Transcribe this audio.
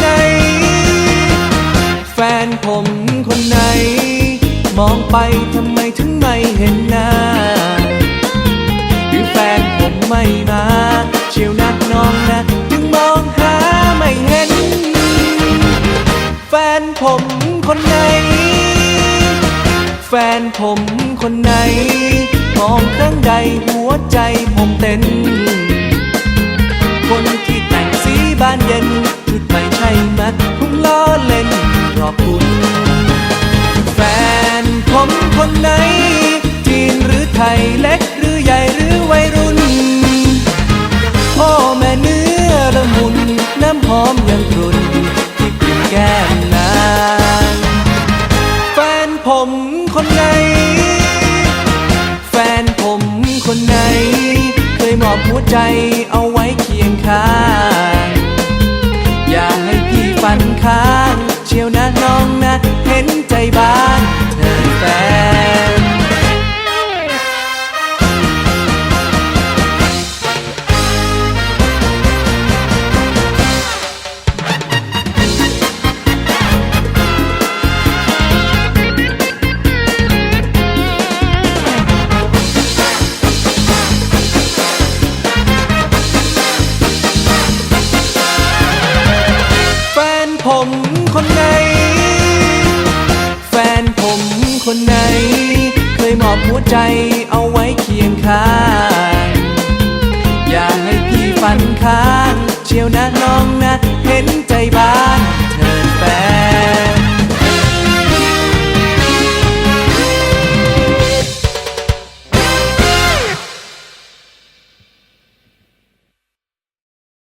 ไหน แฟนผมคนไหน มองไปทำไมถึงไม่เห็นหน้า หรือแฟนผมไม่มา เชียวนักน้องนะจึงมองหาไม่เห็น แฟนผมคนไหน แฟนผมคนไหน มองครั้งใดหัวใจผมเต้นคน คนไหน แฟนผมคนไหน เคยมอบหัวใจเอาไว้เคียงข้าง อย่าให้พี่ฝันค้าง เชียวนะน้องนะ คนไหน แฟนผมคนไหน เคยมอบหัวใจเอาไว้เคียงข้าง